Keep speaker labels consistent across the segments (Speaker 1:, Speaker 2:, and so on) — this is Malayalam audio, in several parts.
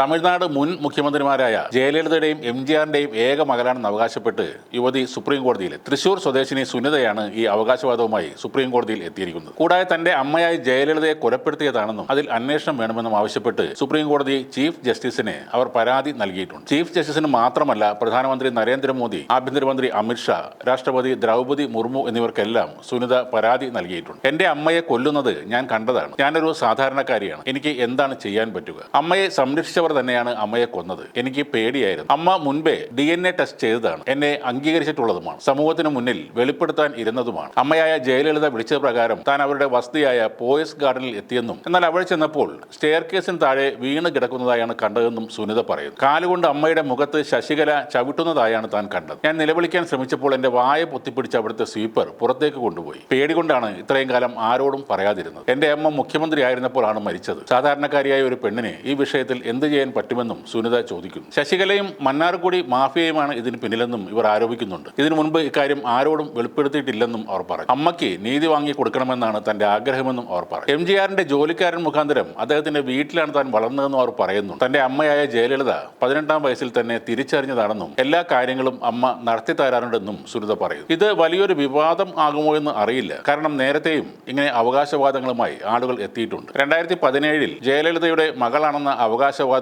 Speaker 1: തമിഴ്നാട് മുൻ മുഖ്യമന്ത്രിമാരായ ജയലളിതയുടെയും എം ജി ആറിന്റെയും ഏക മകനാണെന്ന് അവകാശപ്പെട്ട് യുവതി സുപ്രീം കോടതിയിൽ തൃശൂർ സ്വദേശിനി സുനിതയാണ് ഈ അവകാശവാദവുമായി സുപ്രീം കോടതിയിൽ എത്തിയിരിക്കുന്നത്. കൂടാതെ തന്റെ അമ്മയായി ജയലളിതയെ കൊലപ്പെടുത്തിയതാണെന്നും അതിൽ അന്വേഷണം വേണമെന്നും ആവശ്യപ്പെട്ട് സുപ്രീം കോടതി ചീഫ് ജസ്റ്റിസിനെ അവർ പരാതി നൽകിയിട്ടുണ്ട്. ചീഫ് ജസ്റ്റിസിന് മാത്രമല്ല പ്രധാനമന്ത്രി നരേന്ദ്രമോദി ആഭ്യന്തരമന്ത്രി അമിത്ഷാ രാഷ്ട്രപതി ദ്രൗപദി മുർമു എന്നിവർക്കെല്ലാം സുനിത പരാതി നൽകിയിട്ടുണ്ട്. എന്റെ അമ്മയെ കൊല്ലുന്നത് ഞാൻ കണ്ടതാണ്. ഞാനൊരു സാധാരണക്കാരിയാണ്. എനിക്ക് എന്താണ് ചെയ്യാൻ പറ്റുക? അമ്മയെ സംരക്ഷിച്ചവർ തന്നെയാണ് അമ്മയെ കൊന്നത്. എനിക്ക് പേടിയായിരുന്നു. അമ്മ മുൻപേ ഡി എൻ എ ടെസ്റ്റ് ചെയ്തതാണ്. എന്നെ അംഗീകരിച്ചിട്ടുള്ളതുമാണ്. സമൂഹത്തിന് മുന്നിൽ വെളിപ്പെടുത്താൻ ഇരുന്നതുമാണ്. അമ്മയായ ജയലളിത വിളിച്ചത് പ്രകാരം താൻ അവരുടെ വസതിയായ പോയസ് ഗാർഡനിൽ എത്തിയെന്നും എന്നാൽ അവൾ ചെന്നപ്പോൾ സ്റ്റെയർ കേസിന് താഴെ വീണ് കിടക്കുന്നതായാണ് കണ്ടതെന്നും സുനിത പറയുന്നു. കാലുകൊണ്ട് അമ്മയുടെ മുഖത്ത് ശശികല ചവിട്ടുന്നതായാണ് താൻ കണ്ടത്. ഞാൻ നിലവിളിക്കാൻ ശ്രമിച്ചപ്പോൾ എന്റെ വായ പൊത്തിപ്പിടിച്ച അവിടുത്തെ സ്വീപ്പർ പുറത്തേക്ക് കൊണ്ടുപോയി. പേടി കൊണ്ടാണ് ഇത്രയും കാലം ആരോടും പറയാതിരുന്നത്. എന്റെ അമ്മ മുഖ്യമന്ത്രി ആയിരുന്നപ്പോഴാണ് മരിച്ചത്. സാധാരണക്കാരിയായ ഒരു പെണ്ണിനെ ഈ വിഷയത്തിൽ എന്ത് ചെയ്യാൻ പറ്റുമെന്നും സുനിത ചോദിക്കുന്നു ശശികലയും മന്നാർക്കുടി മാഫിയയുമാണ് ഇതിന് പിന്നിലെന്നും ഇവർ ആരോപിക്കുന്നുണ്ട്. ഇതിനു മുൻപ് ഇക്കാര്യം ആരോടും വെളിപ്പെടുത്തിയിട്ടില്ലെന്നും അവർ പറഞ്ഞു. അമ്മയ്ക്ക് നീതി വാങ്ങി കൊടുക്കണമെന്നാണ് തന്റെ ആഗ്രഹമെന്നും അവർ പറഞ്ഞു. എം ജി ആറിന്റെ ജോലിക്കാരൻ മുഖാന്തരം അദ്ദേഹത്തിന്റെ വീട്ടിലാണ് താൻ വളർന്നതെന്നും അവർ പറയുന്നു തന്റെ അമ്മയായ ജയലളിത പതിനെട്ടാം വയസ്സിൽ തന്നെ തിരിച്ചറിഞ്ഞതാണെന്നും എല്ലാ കാര്യങ്ങളും അമ്മ നടത്തി തരാറുണ്ടെന്നും സുനിത പറയുന്നു. ഇത് വലിയൊരു വിവാദം ആകുമോ എന്ന് അറിയില്ല. കാരണം നേരത്തെയും ഇങ്ങനെ അവകാശവാദങ്ങളുമായി ആളുകൾ എത്തിയിട്ടുണ്ട്. രണ്ടായിരത്തി പതിനേഴിൽ ജയലളിതയുടെ മകളാണെന്ന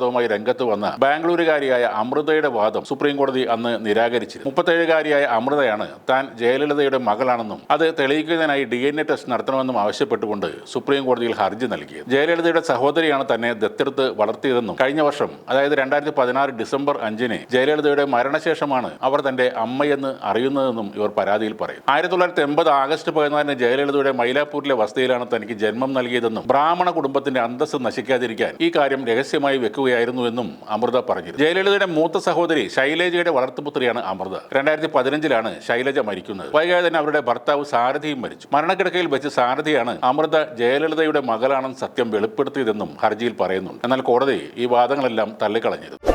Speaker 1: അവകാശവാദവുമായി രംഗത്ത് വന്ന ബാംഗ്ലൂരുകാരിയായ അമൃതയുടെ വാദം സുപ്രീം കോടതി അന്ന് നിരാകരിച്ചിരുന്നു. മുപ്പത്തേഴുകാരിയായ അമൃതയാണ് താൻ ജയലളിതയുടെ മകളാണെന്നും അത് തെളിയിക്കുന്നതിനായി ഡി എൻ എ ടെസ്റ്റ് നടത്തണമെന്നും ആവശ്യപ്പെട്ടുകൊണ്ട് സുപ്രീം കോടതിയിൽ ഹർജി നൽകിയത്. ജയലളിതയുടെ സഹോദരിയാണ് തന്നെ ദത്തെടുത്ത് വളർത്തിയതെന്നും കഴിഞ്ഞ വർഷം അതായത് രണ്ടായിരത്തി പതിനാറ് ഡിസംബർ അഞ്ചിന് ജയലളിതയുടെ മരണശേഷമാണ് അവർ തന്റെ അമ്മയെന്ന് അറിയുന്നതെന്നും ഇവർ പരാതിയിൽ പറയും ആയിരത്തി തൊള്ളായിരത്തി എൺപത് ആഗസ്റ്റ് പതിനാലിന് ജയലളിതയുടെ മൈലാപ്പൂരിലെ വസതിയിലാണ് തനിക്ക് ജന്മം നൽകിയതെന്നും ബ്രാഹ്മണ കുടുംബത്തിന്റെ അന്തസ്സ് നശിക്കാതിരിക്കാൻ ഈ കാര്യം രഹസ്യമായി വെക്കുകയായിരുന്നുവെന്നും അമൃത പറഞ്ഞു ജയലളിതയുടെ മൂത്ത സഹോദരി ശൈലജയുടെ വളർത്തുപുത്രിയാണ് അമൃത. രണ്ടായിരത്തി പതിനഞ്ചിലാണ് ശൈലജ മരിക്കുന്നത്. വൈകാതെ തന്നെ അവരുടെ ഭർത്താവ് സാരഥിയും മരിച്ചു. മരണക്കിടക്കയിൽ വെച്ച് സാരഥിയാണ് അമൃത ജയലളിതയുടെ മകളാണെന്ന് സത്യം വെളിപ്പെടുത്തിയതെന്നും ഹർജിയിൽ പറയുന്നുണ്ട്. എന്നാൽ കോടതി ഈ വാദങ്ങളെല്ലാം തള്ളിക്കളഞ്ഞിരുന്നു.